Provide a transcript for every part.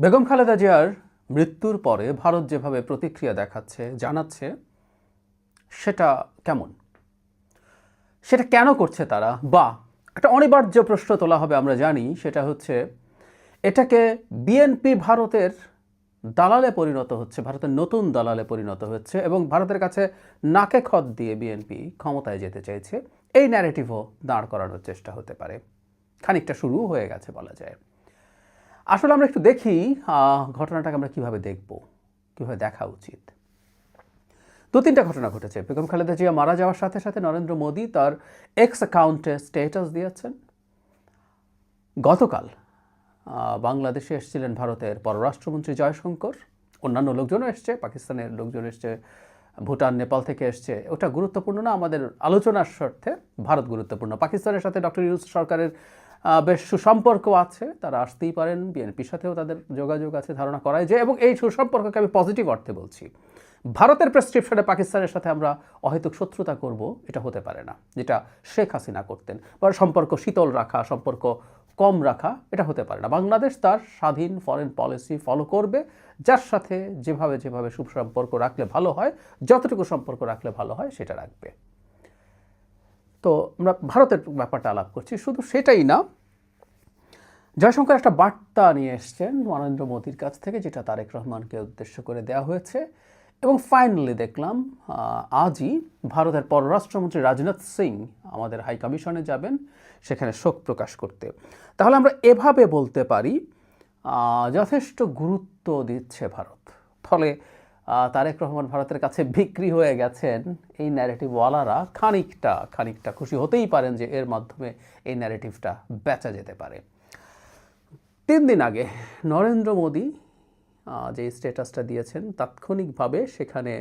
বেগম খালেদা জিয়ার মৃত্যুর পরে ভারত যেভাবে প্রতিক্রিয়া দেখাচ্ছে, জানাচ্ছে, সেটা কেমন? সেটা কেন করছে তারা? বা, একটা অনিবার্য প্রশ্ন তোলা হবে আমরা জানি, সেটা হচ্ছে এটাকে বিএনপি ভারতের দালালে পরিণত হচ্ছে, ভারতের নতুন দালালে পরিণত হচ্ছে এবং ভারতের কাছে নাকে খত দিয়ে বিএনপি ক্ষমতায় যেতে চাইছে। এই ন্যারেটিভও দাঁড় করানোর চেষ্টা হতে পারে। খানিকটা শুরু হয়ে গেছে বলা যায়। আসলে আমরা একটু দেখি ঘটনাটাকে আমরা কীভাবে দেখব, কীভাবে দেখা উচিত। দু তিনটা ঘটনা ঘটেছে। বেগম খালেদা জিয়া মারা যাওয়ার সাথে সাথে নরেন্দ্র মোদী তার এক্স অ্যাকাউন্টে স্ট্যাটাস দিয়েছেন। গতকাল বাংলাদেশে এসেছিলেন ভারতের পররাষ্ট্রমন্ত্রী জয়শঙ্কর। অন্যান্য লোকজনও এসছে, পাকিস্তানের লোকজন এসছে, ভুটান, নেপাল থেকে এসছে। ওটা গুরুত্বপূর্ণ না, আমাদের আলোচনার স্বার্থে ভারত গুরুত্বপূর্ণ। পাকিস্তানের সাথে ডক্টর ইউনুস সরকারের বেশ সুসম্পর্ক আছে। তারা আসতেই পারেন, বিএনপির সাথেও তাদের যোগাযোগ আছে, ধারণা করায় যে এবং এই সুসম্পর্ককে আমি পজিটিভ অর্থে বলছি। ভারতের প্রেসক্রিপশনে পাকিস্তানের সাথে আমরা অহেতুক শত্রুতা করব, এটা হতে পারে না, যেটা শেখ হাসিনা করতেন। বা সম্পর্ক শীতল রাখা, সম্পর্ক কম রাখা, এটা হতে পারে না। বাংলাদেশ তার স্বাধীন ফরেন পলিসি ফলো করবে, যার সাথে যেভাবে যেভাবে সুসম্পর্ক রাখলে ভালো হয়, যতটুকু সম্পর্ক রাখলে ভালো হয়, সেটা রাখবে। তো আমরা ভারতের ব্যাপারটা আলাপ করছি। শুধু সেটাই না, জয়শঙ্কর একটা বার্তা নিয়ে এসছেন নরেন্দ্র মোদীর কাছ থেকে, যেটা তারেক রহমানকে উদ্দেশ্য করে দেওয়া হয়েছে। এবং ফাইনালি দেখলাম আজই ভারতের পররাষ্ট্রমন্ত্রী রাজনাথ সিং আমাদের হাই কমিশনে যাবেন, সেখানে শোক প্রকাশ করতে। তাহলে আমরা এভাবে বলতে পারি যথেষ্ট গুরুত্ব দিচ্ছে ভারত। ফলে তারেক রহমান ভারতের কাছে বিক্রি হয়ে গেছেন। এই ন্যারেটিভওয়ালারা খানিকটা খানিকটা খুশি হতেই পারেন যে এর মাধ্যমে এই ন্যারেটিভটা বেচা যেতে পারে। তিন দিন আগে নরেন্দ্র মোদী যে স্ট্যাটাসটা দিয়েছেন, তাৎক্ষণিকভাবে সেখানে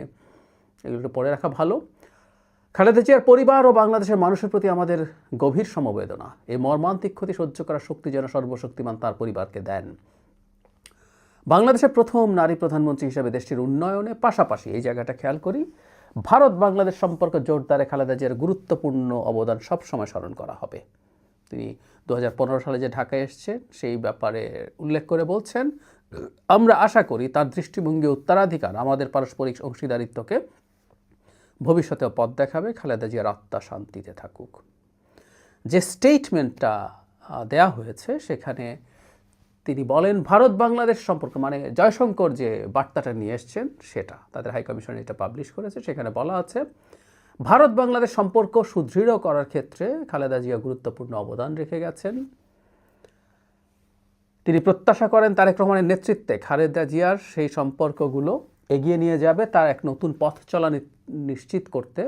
এগুলো পড়ে রাখা ভালো। খালেদা জিয়ার পরিবার ও বাংলাদেশের মানুষের প্রতি আমাদের গভীর সমবেদনা। এই মর্মান্তিক ক্ষতি সহ্য করার শক্তি যেন সর্বশক্তিমান তার পরিবারকে দেন। বাংলাদেশের প্রথম নারী প্রধানমন্ত্রী হিসেবে দেশটির উন্নয়নে পাশাপাশি এই জায়গাটা খেয়াল করি, ভারত বাংলাদেশ সম্পর্ক জোরদারে খালেদা জিয়ার গুরুত্বপূর্ণ অবদান সবসময় স্মরণ করা হবে। তিনি দু হাজার পনেরো সালে যে ঢাকায় এসছেন, সেই ব্যাপারে উল্লেখ করে বলছেন, আমরা আশা করি তার দৃষ্টিভঙ্গি উত্তরাধিকার আমাদের পারস্পরিক অংশীদারিত্বকে ভবিষ্যতেও পথ দেখাবে, খালেদা জিয়ার আত্মা শান্তিতে থাকুক। যে স্টেটমেন্টটা দেয়া হয়েছে, সেখানে তিনি বলেন ভারত বাংলাদেশ সম্পর্ক মানে জয়শঙ্কর যে বার্তাটা নিয়ে এসছেন সেটা, তাদের হাই কমিশন এটা পাবলিশ করেছে, সেখানে বলা আছে ভারত বাংলাদেশ সম্পর্ক সুদৃঢ় করার ক্ষেত্রে খালেদা জিয়া গুরুত্বপূর্ণ অবদান রেখে গেছেন। তিনি প্রত্যাশা করেন তারেক রহমানের নেতৃত্বে খালেদা জিয়ার সেই সম্পর্কগুলো এগিয়ে নিয়ে যাবে তার এক নতুন পথ চলা নিশ্চিত করতে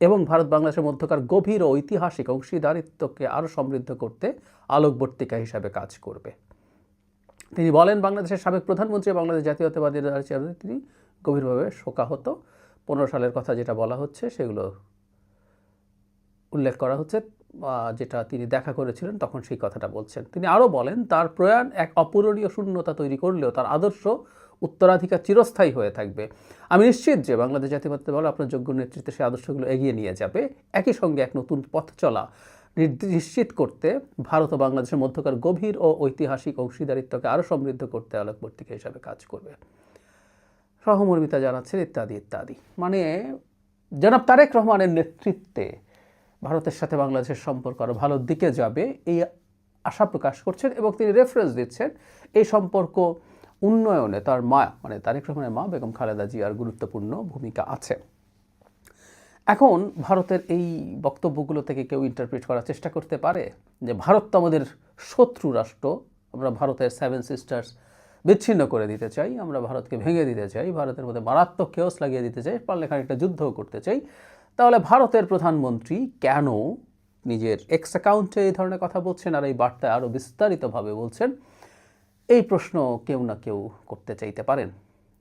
এবং ভারত বাংলাদেশের মধ্যকার গভীর ও ঐতিহাসিক অংশীদারিত্বকে আরও সমৃদ্ধ করতে আলোকবর্তিকা হিসাবে কাজ করবে। তিনি বলেন, বাংলাদেশের সাবেক প্রধানমন্ত্রী বাংলাদেশ জাতীয়তাবাদী দলের চেয়ারম্যান, তিনি গভীরভাবে শোকাহত। পনেরো সালের কথা যেটা বলা হচ্ছে, সেগুলো উল্লেখ করা হচ্ছে যেটা তিনি দেখা করেছিলেন, তখন সেই কথাটা বলছেন। তিনি আরও বলেন, তার প্রয়াণ এক অপূরণীয় শূন্যতা তৈরি করলেও তার আদর্শ উত্তরাধিকার চিরস্থায়ী হয়ে থাকবে। আমি নিশ্চিত যে বাংলাদেশ জাতীয়তাবাদী দল আপনার যোগ্য নেতৃত্বে সেই আদর্শগুলো এগিয়ে নিয়ে যাবে। একই সঙ্গে এক নতুন পথ চলা নিশ্চিত করতে ভারত ও বাংলাদেশের মধ্যকার গভীর ও ঐতিহাসিক অংশীদারিত্বকে আরও সমৃদ্ধ করতে আলোকবর্তিকা হিসাবে কাজ করবে। সহমর্মিতা জানাচ্ছেন ইত্যাদি ইত্যাদি। মানে জনাব তারেক রহমানের নেতৃত্বে ভারতের সাথে বাংলাদেশের সম্পর্ক আরও ভালোর দিকে যাবে এই আশা প্রকাশ করছেন এবং তিনি রেফারেন্স দিচ্ছেন এই সম্পর্ক উন্নয়নে তার মা মানে তারেক রহমানের মা বেগম খালেদা জিয়ার গুরুত্বপূর্ণ ভূমিকা আছে। এখন ভারতের এই বক্তব্যগুলো থেকে কেউ ইন্টারপ্রিট করার চেষ্টা করতে পারে যে ভারত তো আমাদের শত্রু রাষ্ট্র। আমরা ভারতের সেভেন সিস্টার্স বিচ্ছিন্ন করে দিতে চাই, আমরা ভারতকে ভেঙে দিতে চাই, ভারতের মধ্যে মারাত্মক কেওস লাগিয়ে দিতে চাই পারলে খানিকটা যুদ্ধও করতে চাই। তাহলে ভারতের প্রধানমন্ত্রী কেন নিজের এক্স অ্যাকাউন্টে এই ধরনের কথা বলছেন আর এই বার্তায় আরও বিস্তারিতভাবে বলছেন? এই প্রশ্ন কেউ না কেউ করতে চাইতে পারেন।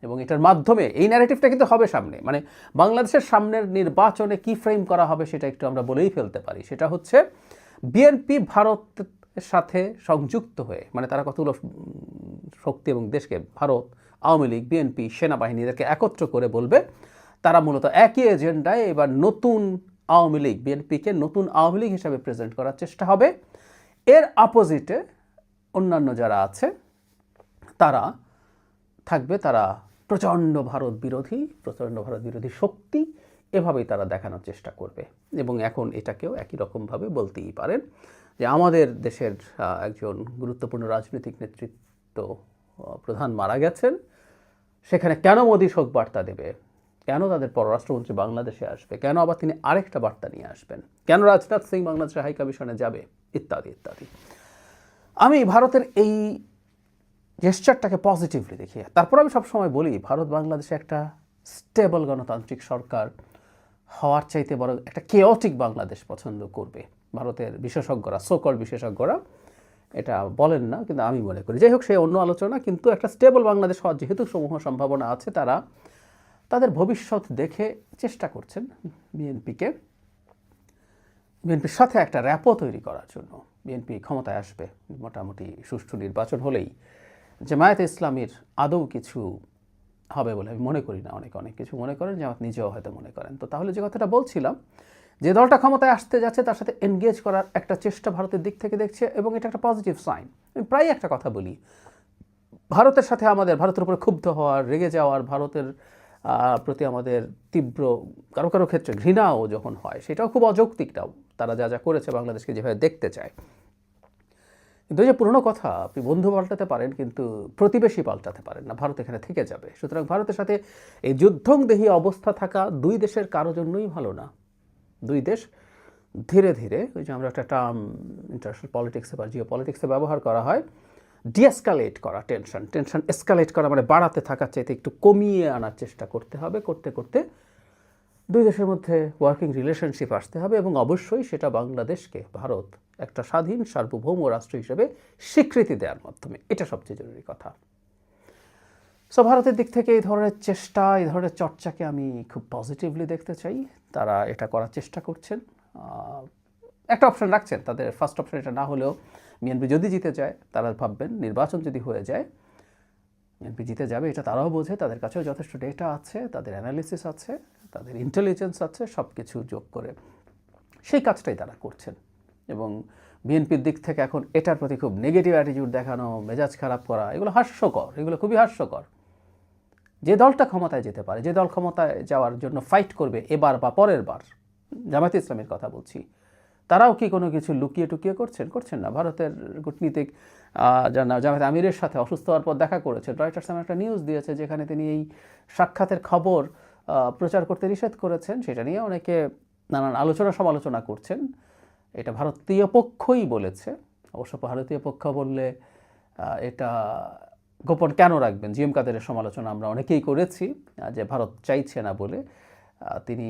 এবং এটার মাধ্যমে এই ন্যারেটিভটা কিন্তু হবে সামনে। মানে বাংলাদেশের সামনের নির্বাচনে কি ফ্রেম করা হবে সেটা একটু আমরা বলেই ফেলতে পারি। সেটা হচ্ছে বিএনপি ভারতের সাথে সংযুক্ত হয়ে মানে তারা কতগুলো শক্তি এবং দেশকে, ভারত, আওয়ামী লীগ বিএনপি সেনাবাহিনী এদেরকে একত্র করে বলবে, তারা মূলত একই এজেন্ডায় এবার নতুন আওয়ামী লীগ বিএনপিকে নতুন আওয়ামী লীগ হিসাবে প্রেজেন্ট করার চেষ্টা হবে। এর অপোজিটে অন্যান্য যারা আছে, তারা থাকবে তারা প্রচণ্ড ভারত বিরোধী, প্রচণ্ড ভারত বিরোধী শক্তি, এভাবেই তারা দেখানোর চেষ্টা করবে। এবং এখন এটাকেও একই রকমভাবে বলতেই পারেন যে আমাদের দেশের একজন গুরুত্বপূর্ণ রাজনৈতিক নেতৃত্ব প্রধান মারা গেছেন। সেখানে কেন মোদী শোক বার্তা দেবে? কেন তাদের পররাষ্ট্রমন্ত্রী বাংলাদেশে আসবে? কেন আবার তিনি আরেকটা বার্তা নিয়ে আসবেন? কেন রাজনাথ সিং বাংলাদেশের হাই কমিশনে যাবে? ইত্যাদি ইত্যাদি। আমি ভারতের এই জেস্টারটাকে পজিটিভলি দেখি তারপর আমি সবসময় বলি, ভারত বাংলাদেশে একটা স্টেবল গণতান্ত্রিক সরকার হওয়ার চাইতে বড় একটা কেওটিক বাংলাদেশ পছন্দ করবে। ভারতের বিশেষজ্ঞরা সোকল বিশেষজ্ঞরা এটা বলেন না, কিন্তু আমি মনে করি। যাই হোক, সে অন্য আলোচনা, কিন্তু একটা স্টেবল বাংলাদেশ হওয়ার যেহেতু সমূহ সম্ভাবনা আছে, তারা তাদের ভবিষ্যৎ দেখে চেষ্টা করছেন বিএনপিকে বিএনপির সাথে একটা র্যাপো তৈরি করার জন্য। বিএনপি ক্ষমতায় আসবে, মোটামুটি সুষ্ঠু নির্বাচন হলেই। জামায়াতে ইসলামীর আদৌ কিছু হবে বলে আমি মনে করি না। অনেক অনেক কিছু মনে করেন, জামাত নিজেও হয়তো মনে করেন। তো তাহলে যে কথাটা বলছিলাম, যে দলটা ক্ষমতায় আসতে যাচ্ছে তার সাথে এনগেজ করার একটা চেষ্টা ভারতের দিক থেকে দেখছে এবং এটা একটা পজিটিভ সাইন আমি প্রায় একটা কথা বলি, ভারতের সাথে আমাদের, ভারতের উপরে ক্ষুব্ধ হওয়ার, রেগে যাওয়ার, ভারতের প্রতি আমাদের তীব্র, কারও কারও ক্ষেত্রে ঘৃণাও যখন হয়, সেটাও খুব অযৌক্তিকটাও। তারা যা যা করেছে বাংলাদেশকে যেভাবে দেখতে চায়। কিন্তু ওই যে পুরনো কথা, আপনি বন্ধু পাল্টাতে পারেন, কিন্তু প্রতিবেশী পাল্টাতে পারেন না। ভারত এখানে থেকে যাবে। সুতরাং ভারতের সাথে এই যুদ্ধংদেহী অবস্থা থাকা দুই দেশের কারও জন্যই ভালো না। দুই দেশ ধীরে ধীরে, ওই যে আমরা একটা টার্ম ইন্টারন্যাশনাল পলিটিক্সে বা জিও পলিটিক্সে ব্যবহার করা হয় ডিএসকালেট করা টেনশন টেনশন এসকালেট করা মানে বাড়াতে থাকার চাইতে একটু কমিয়ে আনার চেষ্টা করতে হবে, করতে করতে দুই দেশের মধ্যে ওয়ার্কিং রিলেশনশিপ আসতে হবে এবং অবশ্যই সেটা বাংলাদেশকে ভারত একটা স্বাধীন, সার্বভৌম রাষ্ট্র হিসেবে স্বীকৃতি দেওয়ার মাধ্যমে। এটা সবচেয়ে জরুরি কথা। সো ভারতের দিক থেকে এই ধরনের চেষ্টা, এই ধরনের চর্চাকে আমি খুব পজিটিভলি দেখতে চাই। তারা এটা করার চেষ্টা করছেন। একটা অপশন রাখছেন। তাদের ফার্স্ট অপশন এটা না হলেও বিএনপি যদি জিতে যায়, তারা ভাববেন নির্বাচন যদি হয়ে যায় বিএনপি জিতে যাবে, এটা তারাও বোঝে। তাদের কাছেও যথেষ্ট ডেটা আছে, তাদের অ্যানালিসিস আছে। তাদের ইন্টেলিজেন্স আছে সব কিছু যোগ করে। সেই কাজটাই তারা করছেন। এবং বিএনপির দিক থেকে এখন এটার প্রতি খুব নেগেটিভ অ্যাটিটিউড দেখানো, মেজাজ খারাপ করা, এগুলো হাস্যকর, এগুলো খুবই হাস্যকর। যে দলটা ক্ষমতায় যেতে পারে, যে দল ক্ষমতায় যাওয়ার জন্য ফাইট করবে এবার বা পরের বার, জামায়াত ইসলামের কথা বলছি, তারাও কি কোনো কিছু লুকিয়ে টুকিয়ে করছেন? করছেন না। ভারতের কূটনীতিক জামায়াত আমিরের সাথে অসুস্থ হওয়ার পর দেখা করেছেন রয়টার্স একটা নিউজ দিয়েছে যেখানে তিনি এই সাক্ষাতের খবর প্রচার করতে নিষেধ করেছেন, সেটা নিয়ে অনেকে নানান আলোচনা সমালোচনা করছেন। এটা ভারতীয় পক্ষই বলেছে। অবশ্য ভারতীয় পক্ষ বললে এটা গোপন কেন রাখবেন? জিএম কাদেরের সমালোচনা আমরা অনেকেই করেছি যে ভারত চাইছে না বলে। তিনি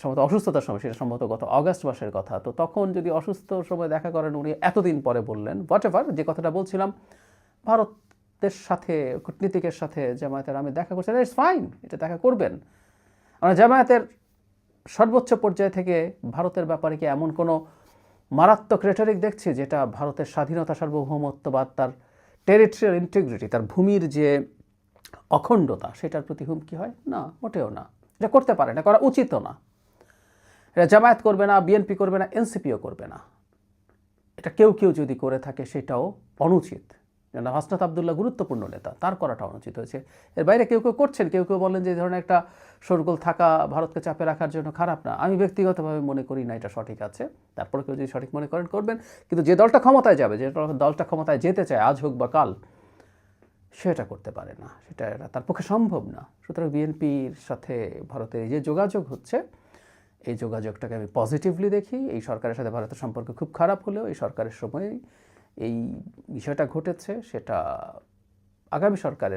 সম্ভবত অসুস্থতার সময়, সেটা সম্ভবত গত অগাস্ট মাসের কথা। তো তখন যদি অসুস্থ সময় দেখা করেন, উনি এতদিন পরে বললেন হোয়াট এভার যে কথাটা বলছিলাম ভারতের সাথে, কূটনীতিকের সাথে জামায়াতের আমি দেখা করছি ইটস ফাইন এটা দেখা করবেন। আমরা জামায়াতের সর্বোচ্চ পর্যায় থেকে ভারতের ব্যাপারে কি এমন কোনো মারাত্মক রেটারিক দেখছি যেটা ভারতের স্বাধীনতা সার্বভৌমত্ববাদ, তার টেরিটোরিয়াল ইন্টিগ্রিটি তার ভূমির যে অখণ্ডতা, সেটার প্রতি হুমকি হয়? না, মোটেও না। এটা করতে পারে না, করা উচিতও না। এটা জামায়াত করবে না বিএনপি করবে না এনসিপিও করবে না। এটা কেউ কেউ যদি করে থাকে, সেটাও অনুচিত। যেন হাসনাত আবদুল্লাহ গুরুত্বপূর্ণ নেতা, তার করাটা অনুচিত হয়েছে। এর বাইরে কেউ কেউ করছেন, কেউ কেউ বলেন যে এই ধরনের একটা সরগোল থাকা ভারতকে চাপে রাখার জন্য খারাপ না। আমি ব্যক্তিগতভাবে মনে করি না এটা সঠিক আছে। তারপরে কেউ যদি সঠিক মনে করেন, করবেন। কিন্তু যে দলটা ক্ষমতায় যাবে, যে দলটা ক্ষমতায় যেতে চায়, আজ হোক বা কাল সেটা করতে পারে না। সেটা তার পক্ষে সম্ভব না। সুতরাং বিএনপির সাথে ভারতের যে যোগাযোগ হচ্ছে, এই যোগাযোগটাকে আমি পজিটিভলি দেখি। এই সরকারের সাথে ভারতের সম্পর্ক খুব খারাপ হলেও এই সরকারের সময় এই বিষয়টা ঘটেছে সেটা আগামী সরকারের